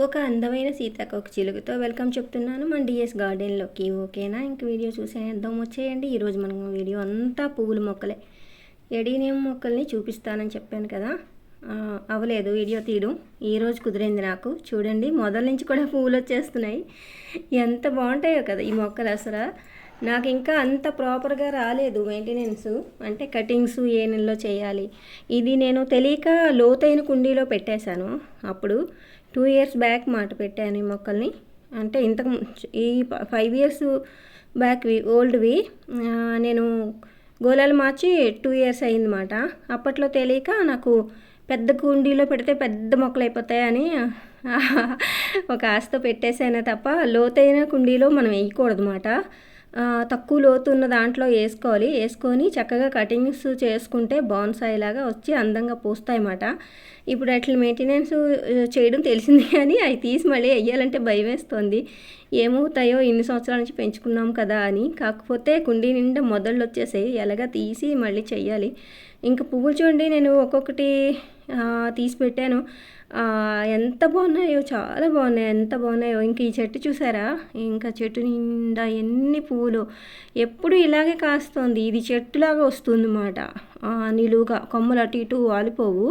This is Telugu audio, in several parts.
ఒక అందమైన సీతాకోక చిలుకతో వెల్కమ్ చెప్తున్నాను మన డిఎస్ గార్డెన్లోకి. ఓకేనా? ఇంక వీడియో చూసేద్దాం వచ్చేయండి. ఈరోజు మనం వీడియో అంతా పువ్వుల మొక్కలే. ఎడీనియం మొక్కల్ని చూపిస్తానని చెప్పాను కదా? అవ్వలేదు వీడియో తీయడం ఈరోజు కుదిరింది నాకు. చూడండి మొదల నుంచి కూడా పువ్వులు వచ్చేస్తున్నాయి. ఎంత బాగుంటాయో కదా ఈ మొక్కలు అసలు. నాకు ఇంకా అంత ప్రాపర్గా రాలేదు మెయింటెనెన్స్ అంటే కటింగ్స్ ఏ నెలలో చేయాలి. ఇది నేను తెలియక లోతైన కుండీలో పెట్టేశాను. అప్పుడు టూ ఇయర్స్ బ్యాక్ మాట పెట్టాను ఈ మొక్కల్ని. అంటే ఇంతకు ఈ ఫైవ్ ఇయర్స్ బ్యాక్వి ఓల్డ్వి నేను గోళాలు మార్చి టూ ఇయర్స్ అయిందన్నమాట. అప్పట్లో తెలియక నాకు పెద్ద కుండీలో పెడితే పెద్ద మొక్కలు అయిపోతాయని ఒక ఆశతో పెట్టేసానే తప్ప లోతైన కుండీలో మనం వేయకూడదు అన్నమాట తక్కువ లోతు ఉన్న దాంట్లో వేసుకోవాలి. వేసుకొని చక్కగా కటింగ్స్ చేసుకుంటే బాన్సాయి లాగా వచ్చి అందంగా పూస్తాయన్నమాట. ఇప్పుడు అట్లా మెయింటెనెన్స్ చేయడం తెలిసింది కానీ అవి తీసి మళ్ళీ వేయాలంటే భయం వేస్తుంది. ఏమవుతాయో ఇన్ని సంవత్సరాల నుంచి పెంచుకున్నాం కదా అని. కాకపోతే కుండీ నిండా మొదళ్ళు వచ్చేసాయి. ఎలాగా తీసి మళ్ళీ చెయ్యాలి ఇంకా పువ్వులు చూడండి నేను ఒక్కొక్కటి తీసి పెట్టాను. ఎంత బాగున్నాయో చాలా బాగున్నాయి ఎంత బాగున్నాయో. ఇంక ఈ చెట్టు చూసారా? ఇంకా చెట్టు నిండా ఎన్ని పువ్వులు ఎప్పుడు ఇలాగే కాస్తుంది. ఇది చెట్టులాగా వస్తుంది అన్నమాట నిలువుగా కొమ్మలు అటు ఇటు వాలిపోవు.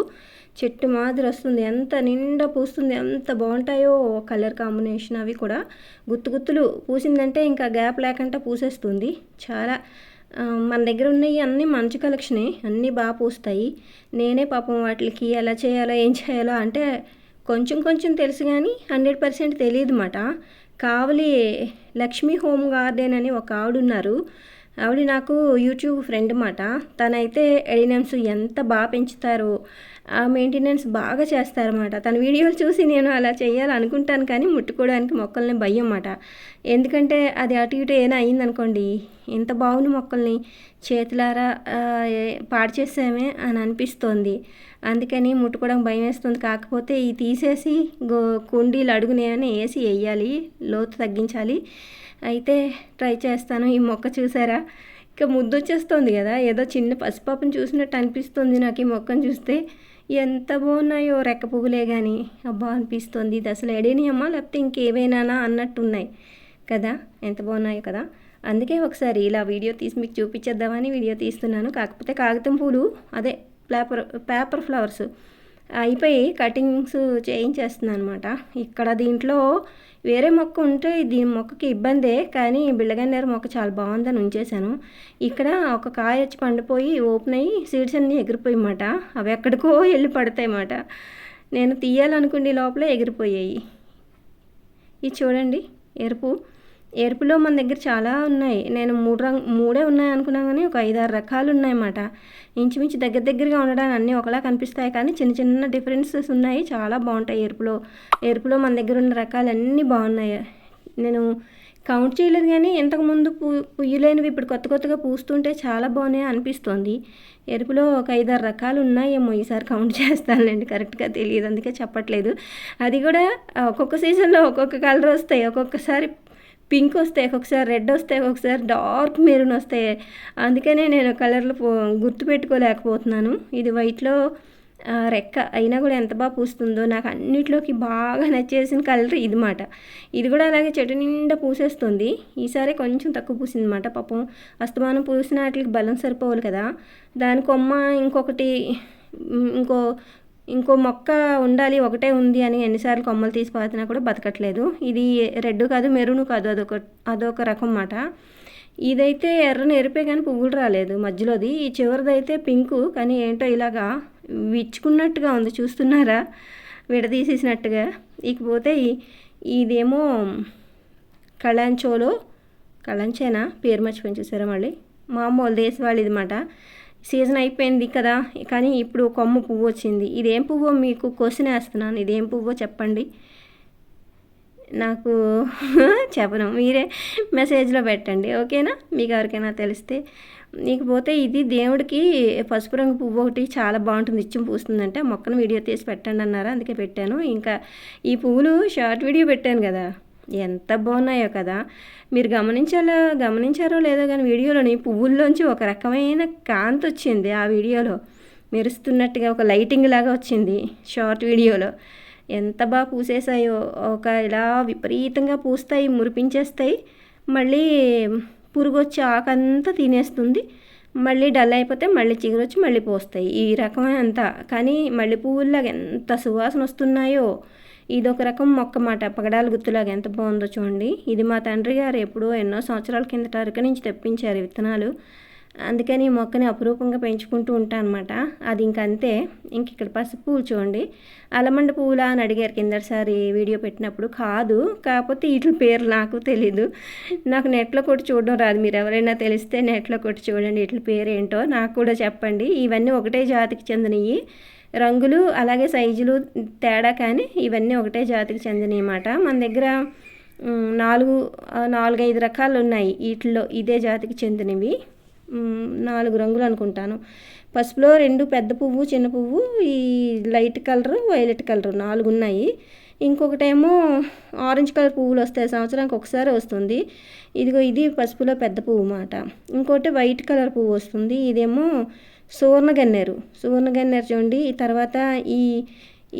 చెట్టు మాదిరి వస్తుంది. ఎంత నిండా పూస్తుంది ఎంత బాగుంటాయో కలర్ కాంబినేషన్ అవి కూడా. గుత్తు గుత్తులు పూసిందంటే ఇంకా గ్యాప్ లేకుండా పూసేస్తుంది. చాలా మన దగ్గర ఉన్నవి అన్నీ మంచి కలెక్షనే అన్నీ బాగా పూస్తాయి. నేనే పాపం వాటికి ఎలా చేయాలో ఏం చేయాలో అంటే కొంచెం కొంచెం తెలుసు కానీ హండ్రెడ్ పర్సెంట్ తెలియదు మాట కావలి లక్ష్మీ హోమ్ గార్డెన్ అని ఒక ఆవిడ ఉన్నారు. ఆవిడ నాకు యూట్యూబ్ ఫ్రెండ్ మాట. తనైతే ఎడినమ్స్ ఎంత బాగా పెంచుతారో. ఆ మెయింటెనెన్స్ బాగా చేస్తారన్నమాట తన వీడియోలు చూసి నేను అలా చేయాలనుకుంటాను కానీ ముట్టుకోవడానికి మొక్కల్ని భయం అన్నమాట ఎందుకంటే అది అటు ఇటు ఏమైనా అయిందనుకోండి ఎంత బాగుంది మొక్కల్ని. చేతులారా పాడు చేసామే అని అనిపిస్తోంది. అందుకని ముట్టుకోవడం భయం వేస్తుంది. కాకపోతే ఈ తీసేసి గో కుండీలు అడుగునేమని వేసి వేయాలి. లోతు తగ్గించాలి. అయితే ట్రై చేస్తాను. ఈ మొక్క చూసారా? ఇక ముద్దు వచ్చేస్తుంది కదా. ఏదో చిన్న పసిపాపను చూసినట్టు అనిపిస్తుంది నాకు ఈ మొక్కను చూస్తే. ఎంత బాగున్నాయో రెక్క పువ్వులే కానీ అబ్బా అనిపిస్తుంది. ఇది అసలు ఎడేనియమ్మా? లేకపోతే ఇంకేవైనా అన్నట్టున్నాయి కదా. ఎంత బాగున్నాయో కదా. అందుకే ఒకసారి ఇలా వీడియో తీసి మీకు చూపించేద్దామని వీడియో తీస్తున్నాను. కాకపోతే కాగితం పూలు అదే పేపర్ పేపర్ ఫ్లవర్స్. అయిపోయి కటింగ్స్ చేయించేస్తున్నాను అనమాట ఇక్కడ దీంట్లో వేరే మొక్క ఉంటే దీని మొక్కకి ఇబ్బందే కానీ బిళ్ళగన్నేరు మొక్క చాలా బాగుందని ఉంచేశాను. ఇక్కడ ఒక కాయ వచ్చి పండిపోయి ఓపెన్ అయ్యి సీడ్స్ అన్నీ ఎగిరిపోయమాట అవి ఎక్కడికో వెళ్ళి పడతాయన్నమాట. నేను తీయాలనుకునే లోపలే ఎగిరిపోయాయి. ఇది చూడండి ఎరుపు. ఎరుపులో మన దగ్గర చాలా ఉన్నాయి. నేను మూడు రంగు మూడే ఉన్నాయి అనుకున్నాను కానీ ఒక ఐదారు రకాలు ఉన్నాయన్నమాట. ఇంచుమించు దగ్గర దగ్గరగా ఉండడానికి అన్నీ ఒకలా కనిపిస్తాయి. కానీ చిన్న చిన్న డిఫరెన్సెస్ ఉన్నాయి. చాలా బాగుంటాయి ఎరుపులో ఎరుపులో మన దగ్గర ఉన్న రకాలు అన్నీ బాగున్నాయి. నేను కౌంట్ చేయలేదు కానీ ఇంతకుముందు పూ పుయ్యలేనివి ఇప్పుడు కొత్త కొత్తగా పూస్తుంటే చాలా బాగున్నాయి అనిపిస్తోంది. ఎరుపులో ఒక ఐదారు రకాలు ఉన్నాయేమో ఈసారి కౌంట్ చేస్తానులేండి. కరెక్ట్గా తెలియదు. అందుకే చెప్పట్లేదు. అది కూడా ఒక్కొక్క సీజన్లో ఒక్కొక్క కలర్ వస్తాయి. ఒక్కొక్కసారి పింక్ వస్తాయి ఒక్కొక్కసారి రెడ్ వస్తాయి ఒక్కొక్కసారి డార్క్ మెరూన్ వస్తాయి. అందుకనే నేను కలర్లు గుర్తుపెట్టుకోలేకపోతున్నాను. ఇది వైట్లో రెక్క అయినా కూడా ఎంత బాగా పూస్తుందో నాకు అన్నిట్లోకి బాగా నచ్చేసిన కలర్ ఇది మాట ఇది కూడా అలాగే చెట్టు నిండా పూసేస్తుంది. ఈసారి కొంచెం తక్కువ పూసింది అనమాట పాపం అస్తమానం పూసిన వాటికి బలం సరిపోవాలి కదా. దాని కొమ్మ ఇంకొకటి ఇంకో ఇంకో మొక్క ఉండాలి ఒకటే ఉంది అని ఎన్నిసార్లు కొమ్మలు తీసి పాతినా కూడా బతకట్లేదు. ఇది రెడ్ కాదు మెరూన్ కాదు అదొక అదొక రకం మాట. ఇదైతే ఎర్రని ఎరిపే కానీ పువ్వులు రాలేదు మధ్యలోది. ఈ చివరిదైతే పింకు కానీ ఏంటో ఇలాగా విచ్చుకున్నట్టుగా ఉంది. చూస్తున్నారా? విడదీసేసినట్టుగా. ఇకపోతే ఇదేమో కళాంచోలో కళంచేనా? పేరు మర్చిపోయి చూసారా మళ్ళీ? మామూలు దేశవాళి మాట. సీజన్ అయిపోయింది కదా కానీ ఇప్పుడు కొమ్మ పువ్వు వచ్చింది. ఇదేం పువ్వో మీకు క్వశ్చన్ వేస్తున్నాను. ఇదేం పువ్వో చెప్పండి. నాకు చెప్పను. మీరే మెసేజ్లో పెట్టండి. ఓకేనా? మీకు ఎవరికైనా తెలిస్తే. ఇకపోతే ఇది దేవుడికి పసుపు రంగు పువ్వు ఒకటి చాలా బాగుంటుంది. ఇచ్చి పూస్తుందంటే. మొక్కను వీడియో తీసి పెట్టండి అన్నారు? అందుకే పెట్టాను. ఇంకా ఈ పువ్వులు షార్ట్ వీడియో పెట్టాను కదా. ఎంత బాగున్నాయో కదా. మీరు గమనించాలో గమనించారో లేదో కానీ వీడియోలోని పువ్వుల్లోంచి ఒక రకమైన కాంతి వచ్చింది ఆ వీడియోలో. మెరుస్తున్నట్టుగా ఒక లైటింగ్ లాగా వచ్చింది షార్ట్ వీడియోలో. ఎంత బాగా పూసేసాయో ఒక ఇలా విపరీతంగా పూస్తాయి మురిపించేస్తాయి. మళ్ళీ పురుగు వచ్చి ఆకంతా తినేస్తుంది. మళ్ళీ డల్ అయిపోతే మళ్ళీ చిగురొచ్చి మళ్ళీ పోస్తాయి. ఈ రకం అంతా. కానీ మళ్ళీ పువ్వుల్లాగా ఎంత సువాసన వస్తున్నాయో ఇది ఒక రకం మొక్క మాట. పగడాల గుత్తులాగా ఎంత బాగుందో చూడండి. ఇది మా తండ్రి గారు ఎప్పుడో ఎన్నో సంవత్సరాల కిందట అరక నుంచి తెప్పించారు విత్తనాలు. అందుకని ఈ మొక్కని అపురూపంగా పెంచుకుంటూ ఉంటాను అనమాట అది ఇంక అంతే. ఇంక ఇక్కడ పసుపు పువ్వులు చూడండి. అలమండ పువ్వులా అని అడిగారు కిందసారి వీడియో పెట్టినప్పుడు. కాదు కాకపోతే వీటి పేరు నాకు తెలీదు. నాకు నెట్లో కొట్టి చూడడం రాదు. మీరు ఎవరైనా తెలిస్తే నెట్లో కొట్టి చూడండి. వీటి పేరు ఏంటో నాకు కూడా చెప్పండి. ఇవన్నీ ఒకటే జాతికి చెందినవి రంగులు అలాగే సైజులు తేడా కానీ ఇవన్నీ ఒకటే జాతికి చెందినవి మన దగ్గర నాలుగు నాలుగైదు రకాలు ఉన్నాయి. వీటిలో ఇదే జాతికి చెందినవి. నాలుగు రంగులు అనుకుంటాను. పసుపులో రెండు పెద్ద పువ్వు చిన్న పువ్వు ఈ లైట్ కలరు వైలెట్ కలర్ నాలుగు ఉన్నాయి. ఇంకొకటేమో ఆరెంజ్ కలర్ పువ్వులు వస్తాయి. సంవత్సరానికి ఒకసారి వస్తుంది. ఇదిగో ఇది పసుపులో పెద్ద పువ్వు మాట ఇంకోటి వైట్ కలర్ పువ్వు వస్తుంది. ఇదేమో సువర్ణగన్నేరు. సువర్ణగన్నేరు చూడండి తర్వాత ఈ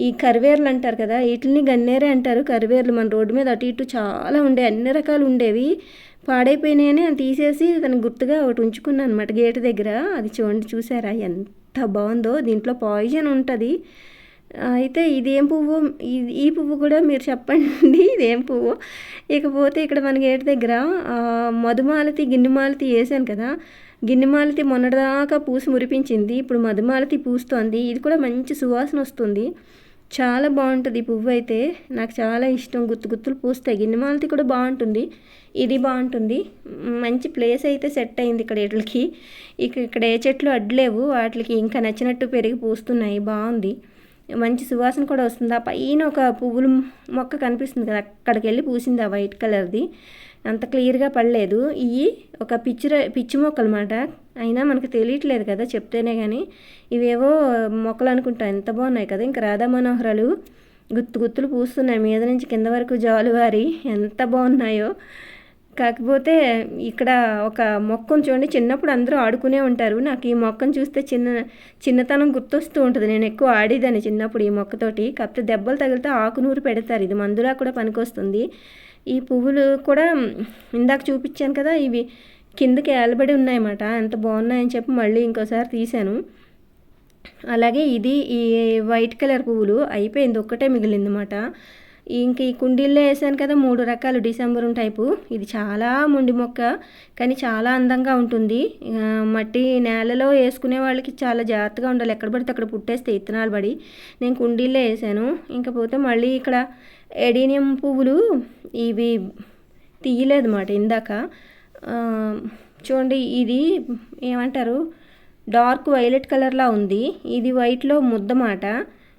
ఈ కరివేర్లు అంటారు కదా వీటిని గన్నేరే అంటారు. కరివేర్లు మన రోడ్డు మీద అటు ఇటు చాలా ఉండే అన్ని రకాలు ఉండేవి. పాడైపోయినాయని తీసేసి దాన్ని గుర్తుగా ఒకటి ఉంచుకున్నాను అనమాట గేటు దగ్గర. అది చూడండి చూసారా? ఎంత బాగుందో. దీంట్లో పాయిజన్ ఉంటుంది. అయితే ఇదేం పువ్వు? ఈ పువ్వు కూడా మీరు చెప్పండి ఇదేం పువ్వు? ఇకపోతే ఇక్కడ మన గేటు దగ్గర మధుమాలతి గిన్నెమాలతి వేసాను కదా. గిన్నెమాలతి మొన్నటిదాకా పూసి మురిపించింది. ఇప్పుడు మధుమాలతి పూస్తోంది. ఇది కూడా మంచి సువాసన వస్తుంది. చాలా బాగుంటుంది పువ్వు అయితే. నాకు చాలా ఇష్టం. గుత్తు గుత్తులు పూస్తాయి. గిన్నెమాలతి కూడా బాగుంటుంది. ఇది బాగుంటుంది. మంచి ప్లేస్ అయితే సెట్ అయింది ఇక్కడ వీటికి. ఇక ఇక్కడ ఏ చెట్లు అడ్లేవు వాటికి ఇంకా నచ్చినట్టు పెరిగి పూస్తున్నాయి. బాగుంది. మంచి సువాసన కూడా వస్తుంది. ఆ పైన ఒక పువ్వులు మొక్క కనిపిస్తుంది కదా. అక్కడికి వెళ్ళి పూసింది ఆ వైట్ కలర్ది. అంత క్లియర్గా పడలేదు. ఇవి ఒక పిచ్చి పిచ్చి మొక్కలు అనమాట అయినా మనకు తెలియట్లేదు కదా చెప్తేనే కానీ ఇవేవో మొక్కలు అనుకుంటా ఎంత బాగున్నాయి కదా. ఇంకా రాధా మనోహరాలు గుత్తు గుత్తులు పూస్తున్నాయి. మీద నుంచి కింద వరకు జాలువారి ఎంత బాగున్నాయో. కాకపోతే ఇక్కడ ఒక మొక్కను చూడండి. చిన్నప్పుడు అందరూ ఆడుకునే ఉంటారు. నాకు ఈ మొక్కను చూస్తే చిన్న చిన్నతనం గుర్తొస్తూ ఉంటుంది. నేను ఎక్కువ ఆడేదాన్ని చిన్నప్పుడు ఈ మొక్కతోటి కాకపోతే దెబ్బలు తగిలితే ఆకునూరు పెడతారు. ఇది మందులా కూడా పనికొస్తుంది. ఈ పువ్వులు కూడా ఇందాక చూపించాను కదా ఇవి కిందకి ఏలబడి ఉన్నాయన్నమాట. ఎంత బాగున్నాయని చెప్పి మళ్ళీ ఇంకోసారి తీశాను. అలాగే ఇది ఈ వైట్ కలర్ పువ్వులు అయిపోయింది ఒక్కటే మిగిలిందన్నమాట. ఇంక ఈ కుండీల్లో వేసాను కదా మూడు రకాలు డిసెంబర్ టైపు. ఇది చాలా మొండి మొక్క కానీ చాలా అందంగా ఉంటుంది. మట్టి నేలలో వేసుకునే వాళ్ళకి చాలా జాగ్రత్తగా ఉండాలి. ఎక్కడ పడితే అక్కడ పుట్టేస్తే ఇత్తనాలు పడి. నేను కుండీల్లో వేసాను. ఇంకపోతే మళ్ళీ ఇక్కడ ఎడీనియం పువ్వులు ఇవి తీయలేదు మాట ఇందాక చూడండి ఇది ఏమంటారు? డార్క్ వైలెట్ కలర్లా ఉంది. ఇది వైట్లో ముద్ద మాట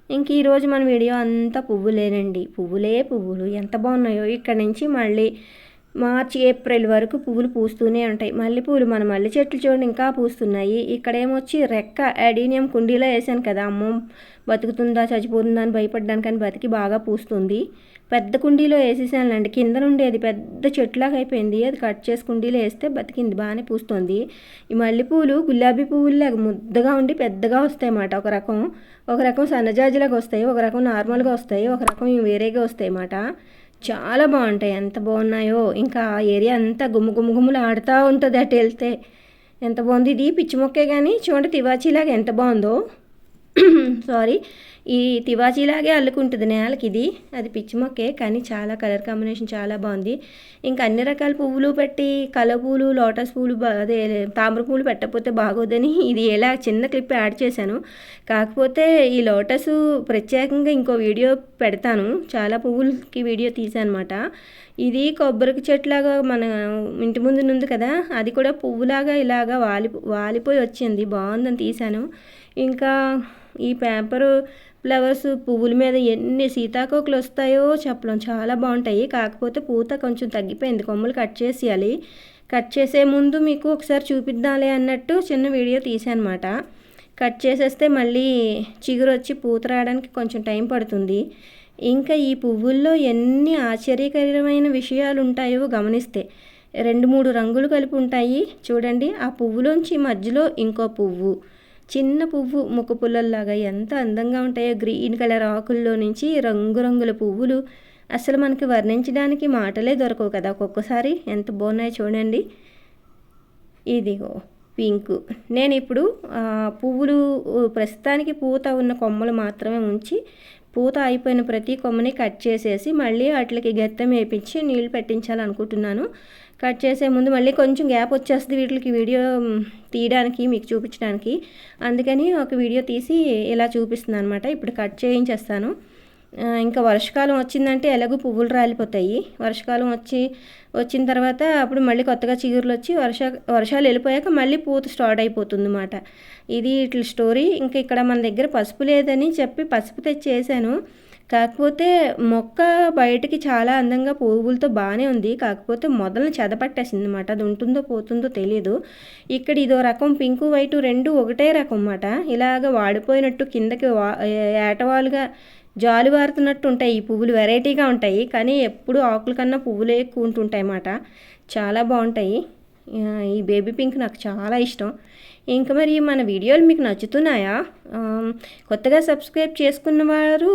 ఇంక ఈరోజు మన వీడియో అంతా పువ్వులేనండి. పువ్వులే పువ్వులు. ఎంత బాగున్నాయో ఇక్కడ నుంచి మళ్ళీ మార్చి ఏప్రిల్ వరకు పువ్వులు పూస్తూనే ఉంటాయి. మల్లెపూలు మన మల్లె చెట్లు చూడండి ఇంకా పూస్తున్నాయి. ఇక్కడేమొచ్చి రెక్క అడీనియం కుండీలో వేసాను కదా అమ్మ బతుకుతుందా చచ్చిపోతుందా అని భయపడ్డాను బతికి బాగా పూస్తుంది. పెద్ద కుండీలో వేసేసానులేండి. కింద నుండి అది పెద్ద చెట్లాగా అయిపోయింది. అది కట్ చేసి కుండీలో వేస్తే బతికింది బాగానే పూస్తుంది. ఈ మల్లెపూలు గులాబీ పువ్వుల్లాగా ముద్దగా ఉండి పెద్దగా వస్తాయి అన్నమాట ఒక రకం ఒక రకం సన్నజాజిలాగా వస్తాయి ఒక రకం నార్మల్గా వస్తాయి ఒక రకం వేరేగా వస్తాయి అన్నమాట చాలా బాగుంటాయి. ఎంత బాగున్నాయో. ఇంకా ఆ ఏరియా అంతా గుమ్ము గుమ్ము గుమ్ములు ఆడుతూ ఉంటుంది అటు వెళ్తే. ఎంత బాగుంది. ఇది పిచ్చి మొక్కే కానీ చూడండి తివాచీలాగా ఎంత బాగుందో. సారీ ఈ తివాచీలాగే అల్లుకుంటుంది నేలకి ఇది. అది పిచ్చి మొక్కే కానీ చాలా కలర్ కాంబినేషన్ చాలా బాగుంది. ఇంకా అన్ని రకాల పువ్వులు పెట్టి కల పూలు లోటస్ పూలు అదే తామర పూలు పెట్టకపోతే బాగోదని ఇది ఎలా చిన్న క్లిప్ యాడ్ చేశాను. కాకపోతే ఈ లోటస్ ప్రత్యేకంగా ఇంకో వీడియో పెడతాను. చాలా పువ్వులకి వీడియో తీసానమాట ఇది కొబ్బరికి చెట్లాగా మన ఇంటి ముందు ఉంది కదా అది కూడా పువ్వులాగా ఇలాగా వాలి వాలిపోయి వచ్చింది. బాగుందని తీశాను. ఇంకా ఈ పేపరు ఫ్లవర్స్ పువ్వుల మీద ఎన్ని సీతాకోకలు వస్తాయో చెప్పడం చాలా బాగుంటాయి. కాకపోతే పూత కొంచెం తగ్గిపోయింది. కొమ్మలు కట్ చేసేయాలి. కట్ చేసే ముందు మీకు ఒకసారి చూపిద్దాంలే అన్నట్టు చిన్న వీడియో తీసానమాట కట్ చేసేస్తే మళ్ళీ చిగురు వచ్చి పూత రావడానికి కొంచెం టైం పడుతుంది. ఇంకా ఈ పువ్వుల్లో ఎన్ని ఆశ్చర్యకరమైన విషయాలు ఉంటాయో గమనిస్తే. రెండు మూడు రంగులు కలిపి ఉంటాయి. చూడండి. ఆ పువ్వులోంచి మధ్యలో ఇంకో పువ్వు. చిన్న పువ్వు ముక్కుపుల్లల్లాగా ఎంత అందంగా ఉంటాయో గ్రీన్ కలర్ ఆకుల్లో నుంచి రంగురంగుల పువ్వులు. అసలు మనకి వర్ణించడానికి మాటలే దొరకవు కదా ఒక్కొక్కసారి. ఎంత బాగున్నాయో చూడండి. ఇదిగో పింక్. నేను ఇప్పుడు పువ్వులు ప్రస్తుతానికి పూత ఉన్న కొమ్మలు మాత్రమే ఉంచి పూత అయిపోయిన ప్రతి కొమ్మని కట్ చేసేసి మళ్ళీ వాటికి గెత్తం వేపించి నీళ్ళు పెట్టించాలనుకుంటున్నాను. కట్ చేసే ముందు మళ్ళీ కొంచెం గ్యాప్ వచ్చేస్తుంది వీటికి వీడియో తీయడానికి మీకు చూపించడానికి. అందుకని ఒక వీడియో తీసి ఇలా చూపిస్తున్నాను అనమాట ఇప్పుడు కట్ చేయించేస్తాను. ఇంకా వర్షాకాలం వచ్చిందంటే ఎలాగో పువ్వులు రాలిపోతాయి. వర్షాకాలం వచ్చి వచ్చిన తర్వాత అప్పుడు మళ్ళీ కొత్తగా చిగురులు వచ్చి వర్ష వర్షాలు వెళ్ళిపోయాక మళ్ళీ పూత స్టార్ట్ అయిపోతుంది అన్నమాట ఇది ఇట్ల స్టోరీ. ఇంకా ఇక్కడ మన దగ్గర పసుపు లేదని చెప్పి పసుపు తెచ్చేసాను కాకపోతే మొక్క బయటికి చాలా అందంగా పువ్వులతో బాగానే ఉంది. కాకపోతే మొదలను చెదపట్టేసింది అనమాట అది ఉంటుందో పోతుందో తెలియదు ఇక్కడ ఇదో రకం పింకు వైటు రెండు ఒకటే రకం అన్నమాట. ఇలాగ వాడిపోయినట్టు కిందకి వా ఏటవాలుగా జాలువారుతున్నట్టు ఉంటాయి ఈ పువ్వులు వెరైటీగా ఉంటాయి కానీ ఎప్పుడు ఆకుల కన్నా పువ్వులే ఎక్కువ ఉంటుంటాయి అన్నమాట. చాలా బాగుంటాయి. ఈ బేబీ పింక్ నాకు చాలా ఇష్టం. ఇంకా మరి మన వీడియోలు మీకు నచ్చుతున్నాయా? కొత్తగా సబ్స్క్రైబ్ చేసుకున్న వారు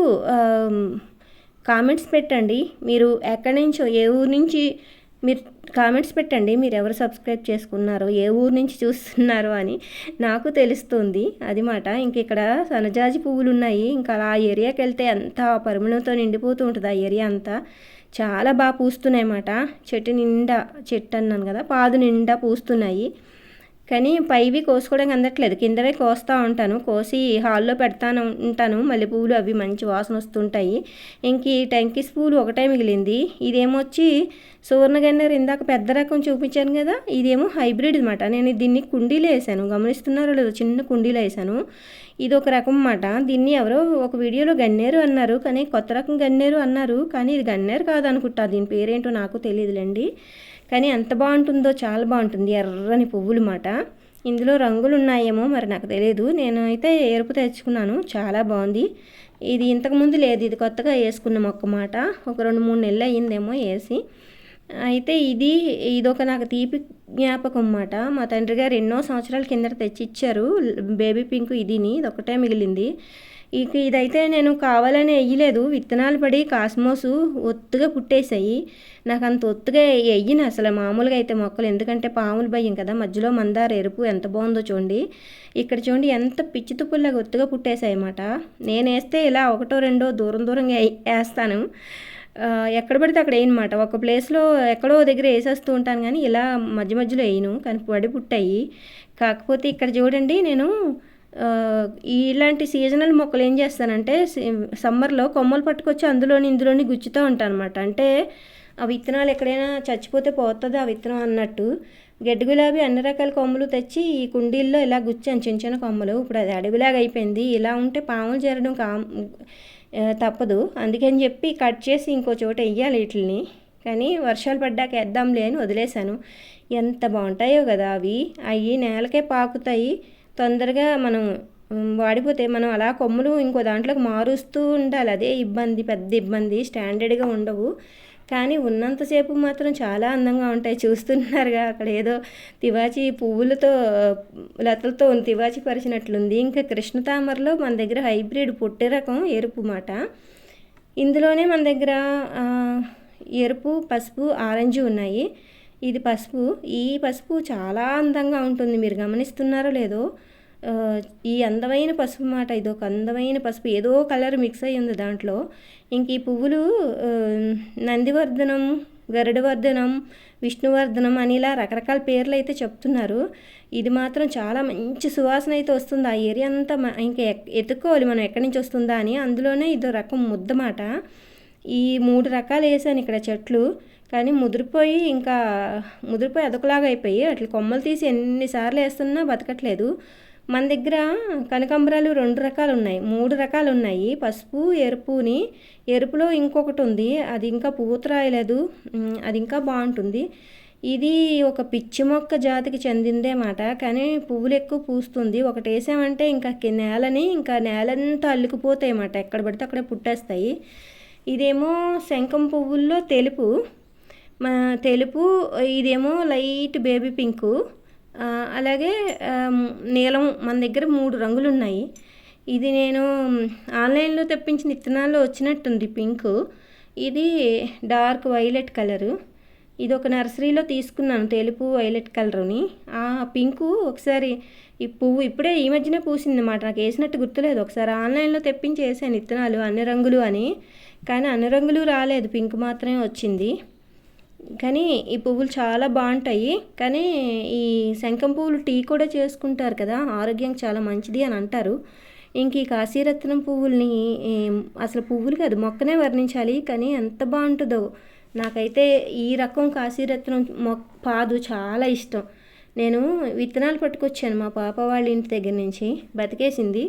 కామెంట్స్ పెట్టండి. మీరు ఎక్కడి నుంచో ఏ ఊరు నుంచి మీరు కామెంట్స్ పెట్టండి మీరు ఎవరు సబ్స్క్రైబ్ చేసుకున్నారో ఏ ఊరు నుంచి చూస్తున్నారో అని నాకు తెలుస్తుంది. అది మాట. ఇంక ఇక్కడ సనజాజి పువ్వులు ఉన్నాయి ఇంకా ఆ ఏరియాకి వెళ్తే అంతా పరిమళంతో నిండిపోతూ ఉంటుంది ఆ ఏరియా అంతా. చాలా బాగా పూస్తున్నాయి అన్నమాట. చెట్టు నిండా చెట్టు అన్నాను కదా పాదు నిండా పూస్తున్నాయి. కానీ పైవి కోసుకోవడానికి అందట్లేదు. కిందవే కోస్తూ ఉంటాను. కోసి హాల్లో పెడతాను ఉంటాను. మల్లెపూలు అవి మంచి వాసన వస్తుంటాయి. ఇంక ఈ టెంకిస్ పూలు ఒకటే మిగిలింది. ఇదేమొచ్చి సువర్ణగన్నేరు ఇందాక పెద్ద రకం చూపించాను కదా? ఇదేమో హైబ్రిడ్ అనమాట నేను దీన్ని కుండీలో వేసాను. గమనిస్తున్నారో లేదో చిన్న కుండీలో వేసాను. ఇది ఒక రకం అన్నమాట. దీన్ని ఎవరో ఒక వీడియోలో గన్నేరు అన్నారు కానీ కొత్త రకం గన్నేరు అన్నారు కానీ ఇది గన్నేరు కాదనుకుంటా. దీని పేరేంటో నాకు తెలియదులేండి. కానీ ఎంత బాగుంటుందో చాలా బాగుంటుంది ఎర్రని పువ్వులు మాట ఇందులో రంగులు ఉన్నాయేమో మరి నాకు తెలియదు నేను అయితే ఎరుపు తెచ్చుకున్నాను చాలా బాగుంది. ఇది ఇంతకుముందు లేదు ఇది కొత్తగా వేసుకున్న మొక్క మాట. ఒక రెండు మూడు నెలలు అయ్యిందేమో వేసి. అయితే ఇది ఇదొక నాకు తీపి జ్ఞాపకం అన్నమాట. మా తండ్రి గారు ఎన్నో సంవత్సరాల కిందట తెచ్చి ఇచ్చారు బేబీ పింక్ ఇదిని ఇదొకటే మిగిలింది. ఇక ఇదైతే నేను కావాలని వేయలేదు విత్తనాలు పడి కాస్మోసు ఒత్తుగా పుట్టేసాయి నాకు అంత ఒత్తుగా వేయను అసలు మామూలుగా అయితే మొక్కలు. ఎందుకంటే పాములు భయం కదా మధ్యలో మందార ఎరుపు ఎంత బాగుందో చూడండి. ఇక్కడ చూడండి ఎంత పిచ్చి తుప్పుల్లాగా ఒత్తుగా పుట్టేసాయి అన్నమాట. నేను వేస్తే ఇలా ఒకటో రెండో దూరం దూరంగా వేస్తాను ఎక్కడ పడితే అక్కడ వేయనమాట. ఒక ప్లేస్లో ఎక్కడో దగ్గర వేసేస్తూ ఉంటాను కానీ ఇలా మధ్య మధ్యలో వేయను. కానీ పడి పుట్టాయి. కాకపోతే ఇక్కడ చూడండి నేను ఇలాంటి సీజనల్ మొక్కలు ఏం చేస్తానంటే సమ్మర్లో కొమ్మలు పట్టుకొచ్చి అందులోని ఇందులోని గుచ్చుతూ ఉంటాను అనమాట అంటే ఆ విత్తనాలు ఎక్కడైనా చచ్చిపోతే పోతుంది ఆ విత్తనం అన్నట్టు. గడ్డి గులాబీ అన్ని రకాల కొమ్మలు తెచ్చి ఈ కుండీల్లో ఇలా గుచ్చాను. చిన్న చిన్న కొమ్మలు. ఇప్పుడు అది అడవిలాగా అయిపోయింది. ఇలా ఉంటే పాములు చేరడం కా తప్పదు. అందుకని చెప్పి కట్ చేసి ఇంకో చోట వెయ్యాలి వీటిని కానీ వర్షాలు పడ్డాక వేద్దాంలే అని వదిలేశాను. ఎంత బాగుంటాయో కదా అవి. అవి నేలకే పాకుతాయి. తొందరగా మనం వాడిపోతే మనం అలా కొమ్ములు ఇంకో దాంట్లోకి మారుస్తూ ఉండాలి. అదే ఇబ్బంది పెద్ద ఇబ్బంది. స్టాండర్డ్గా ఉండవు. కానీ ఉన్నంతసేపు మాత్రం చాలా అందంగా ఉంటాయి. చూస్తున్నారుగా అక్కడ ఏదో తివాచి పువ్వులతో లతలతో తివాచి పరిచినట్లుంది. ఇంకా కృష్ణతామరలో మన దగ్గర హైబ్రిడ్ పుట్టి రకం ఎరుపు మాట. ఇందులోనే మన దగ్గర ఎరుపు పసుపు ఆరెంజ్ ఉన్నాయి. ఇది పసుపు. ఈ పసుపు చాలా అందంగా ఉంటుంది. మీరు గమనిస్తున్నారో లేదో ఈ అందమైన పసుపు మాట ఇది ఒక అందమైన పసుపు ఏదో కలర్ మిక్స్ అయ్యి ఉంది దాంట్లో. ఇంక ఈ పువ్వులు నందివర్ధనం గరుడవర్ధనం విష్ణువర్ధనం అని ఇలా రకరకాల పేర్లు అయితే చెప్తున్నారు. ఇది మాత్రం చాలా మంచి సువాసన అయితే వస్తుంది. ఆ ఏరియా అంతా ఇంకా ఎత్తుక్కోవాలి మనం ఎక్కడి నుంచి వస్తుందా అని. అందులోనే ఇదో రకం ముద్దమాట ఈ మూడు రకాలు వేసాను ఇక్కడ చెట్లు. కానీ ముదిరిపోయి ఇంకా ముదిరిపోయి అదొకలాగా అయిపోయి అట్లా కొమ్మలు తీసి ఎన్నిసార్లు వేస్తున్నా బతకట్లేదు. మన దగ్గర కనకాంబరాలు రెండు రకాలు ఉన్నాయి మూడు రకాలు ఉన్నాయి పసుపు ఎరుపుని ఎరుపులో ఇంకొకటి ఉంది. అది ఇంకా పూత రాయలేదు. అది ఇంకా బాగుంటుంది. ఇది ఒక పిచ్చి మొక్క జాతికి చెందిందే మాట. కానీ పువ్వులు ఎక్కువ పూస్తుంది. ఒకటి వేసామంటే ఇంకా నేలని ఇంకా నేలంతా అల్లుకుపోతాయి అన్నమాట ఎక్కడ పడితే అక్కడే పుట్టేస్తాయి. ఇదేమో శంఖం పువ్వుల్లో తెలుపు. తెలుపు ఇదేమో లైట్ బేబీ పింకు. అలాగే నీలం మన దగ్గర మూడు రంగులు ఉన్నాయి ఇది నేను ఆన్లైన్లో తెప్పించిన విత్తనాల్లో వచ్చినట్టుంది పింక్. ఇది డార్క్ వైలెట్ కలరు. ఇది ఒక నర్సరీలో తీసుకున్నాను తెలుపు వైలెట్ కలర్ని. ఆ పింకు ఒకసారి ఈ పువ్వు ఇప్పుడే ఈ మధ్యనే పూసింది అన్నమాట నాకు వేసినట్టు గుర్తులేదు. ఒకసారి ఆన్లైన్లో తెప్పించి వేసాను విత్తనాలు అన్ని రంగులు అని. కానీ అన్ని రంగులు రాలేదు. పింక్ మాత్రమే వచ్చింది. కానీ ఈ పువ్వులు చాలా బాగుంటాయి. కానీ ఈ శంఖం పువ్వులు టీ కూడా చేసుకుంటారు కదా ఆరోగ్యం చాలా మంచిది అని అంటారు. ఇంక ఈ కాశీరత్నం పువ్వుల్ని అసలు పువ్వులు కాదు మొక్కనే వర్ణించాలి. కానీ ఎంత బాగుంటుందో. నాకైతే ఈ రకం కాశీరత్నం మొక్క పాదు చాలా ఇష్టం. నేను విత్తనాలు పట్టుకొచ్చాను మా పాప వాళ్ళ ఇంటి దగ్గర నుంచి బతికేసింది.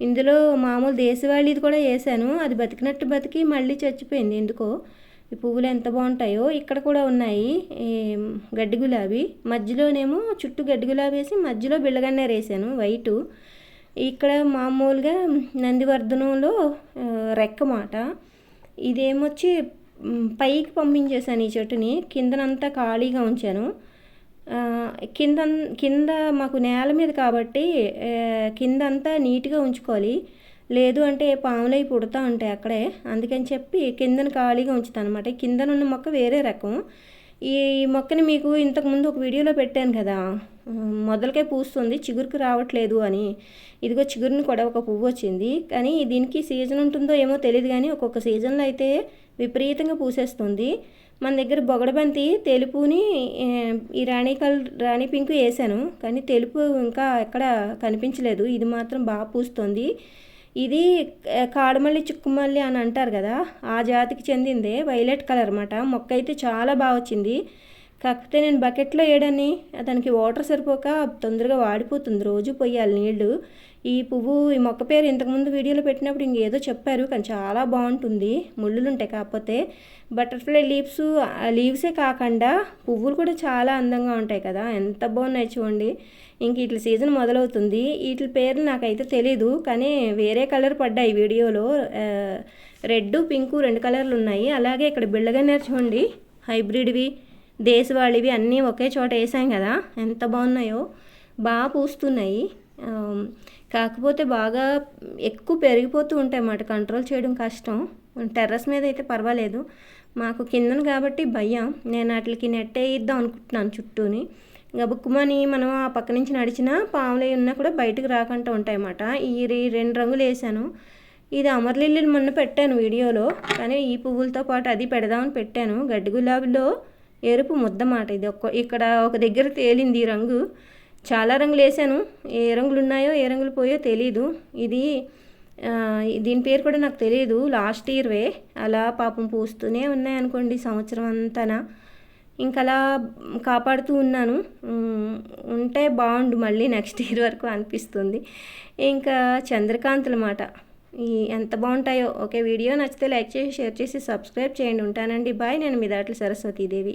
ఇందులో మామూలు దేశవాళీది కూడా వేసాను. అది బతికినట్టు బతికి మళ్ళీ చచ్చిపోయింది. ఎందుకో ఈ పువ్వులు ఎంత బాగుంటాయో ఇక్కడ కూడా ఉన్నాయి. ఈ గడ్డి గులాబీ. మధ్యలోనేమో చుట్టూ గడ్డి గులాబీ వేసి మధ్యలో బిళ్ళగన్నేరు వేసాను వైటు. ఇక్కడ మామూలుగా నందివర్ధనంలో రెక్క మాట ఇదేమొచ్చి పైకి పంపించేశాను ఈ చెట్టుని. కిందనంతా ఖాళీగా ఉంచాను. కింద కింద మాకు నేల మీద కాబట్టి కింద కిందంతా నీట్గా ఉంచుకోవాలి. లేదు అంటే పాములై పుడతా ఉంటాయి అక్కడే. అందుకని చెప్పి కిందన ఖాళీగా ఉంచుతాను అనమాట కిందన ఉన్న మొక్క వేరే రకం. ఈ మొక్కని మీకు ఇంతకుముందు ఒక వీడియోలో పెట్టాను కదా. మొదలకే పూస్తుంది. చిగురుకు రావట్లేదు అని. ఇదిగో చిగురుని కూడా ఒక పువ్వు వచ్చింది. కానీ దీనికి సీజన్ ఉంటుందో ఏమో తెలియదు కానీ ఒక్కొక్క సీజన్లో అయితే విపరీతంగా పూసేస్తుంది. మన దగ్గర బొగడబంతి తెలుపుని ఈ రాణి కలర్ రాణి పింక్ వేసాను. కానీ తెలుపు ఇంకా ఎక్కడ కనిపించలేదు. ఇది మాత్రం బాగా పూస్తుంది. ఇది కాడమల్లి చుక్కుమల్లి అని అంటారు కదా ఆ జాతికి చెందిందే వైలెట్ కలర్ అన్నమాట. మొక్క అయితే చాలా బాగా వచ్చింది. కాకపోతే నేను బకెట్లో వేయడాన్ని దానికి వాటర్ సరిపోక తొందరగా వాడిపోతుంది. రోజు పోయాలి నీళ్ళు. ఈ పువ్వు ఈ మొక్క పేరు ఇంతకుముందు వీడియోలో పెట్టినప్పుడు ఇంకేదో చెప్పారు కానీ చాలా బాగుంటుంది. ముళ్ళులు ఉంటాయి కాకపోతే బటర్ఫ్లై లీవ్స్ లీవ్సే కాకుండా పువ్వులు కూడా చాలా అందంగా ఉంటాయి కదా. ఎంత బాగున్నాయి చూడండి. ఇంక ఇట్ల సీజన్ మొదలవుతుంది. వీటి పేర్లు నాకైతే తెలీదు కానీ వేరే కలర్ పడ్డాయి వీడియోలో. రెడ్ పింకు రెండు కలర్లు ఉన్నాయి. అలాగే ఇక్కడ బిళ్ళగన్నేరు చూడండి. హైబ్రిడ్వి దేశవాళివి అన్నీ ఒకే చోట వేసాం కదా. ఎంత బాగున్నాయో. బాగా పూస్తున్నాయి. కాకపోతే బాగా ఎక్కువ పెరిగిపోతూ ఉంటాయి అన్నమాట. కంట్రోల్ చేయడం కష్టం. టెర్రస్ మీద అయితే పర్వాలేదు. మాకు కిందన కాబట్టి భయం. నేను వాటికి నెట్ వేయిద్దాం అనుకుంటున్నాను చుట్టూని. గబుక్కుమని మనం ఆ పక్క నుంచి నడిచినా పాములు ఉన్నా కూడా బయటకు రాకుండా ఉంటాయన్నమాట ఈ ఈ రెండు రంగులు వేసాను ఇది అమర్లిల్లిని మొన్న పెట్టాను వీడియోలో. కానీ ఈ పువ్వులతో పాటు అది పెడదామని పెట్టాను. గడ్డి గులాబీలో ఎరుపు ముద్ద మాట ఇది ఒక్క ఇక్కడ ఒక దగ్గర తేలింది ఈ రంగు. చాలా రంగులు వేసాను ఏ రంగులు ఉన్నాయో ఏ రంగులు పోయో తెలీదు. ఇది దీని పేరు కూడా నాకు తెలియదు లాస్ట్ ఇయర్వే అలా పాపం పూస్తూనే ఉన్నాయి అనుకోండి సంవత్సరం అంతనా. ఇంకా అలా కాపాడుతూ ఉన్నాను. ఉంటే బాగుండు మళ్ళీ నెక్స్ట్ ఇయర్ వరకు అనిపిస్తుంది. ఇంకా చంద్రకాంతుల మాట. ఈ ఎంత బాగుంటాయో. ఓకే వీడియో నచ్చితే లైక్ చేసి షేర్ చేసి సబ్స్క్రైబ్ చేయండి. ఉంటానండి. బాయ్. నేను మీ దాంట్లో సరస్వతీదేవి.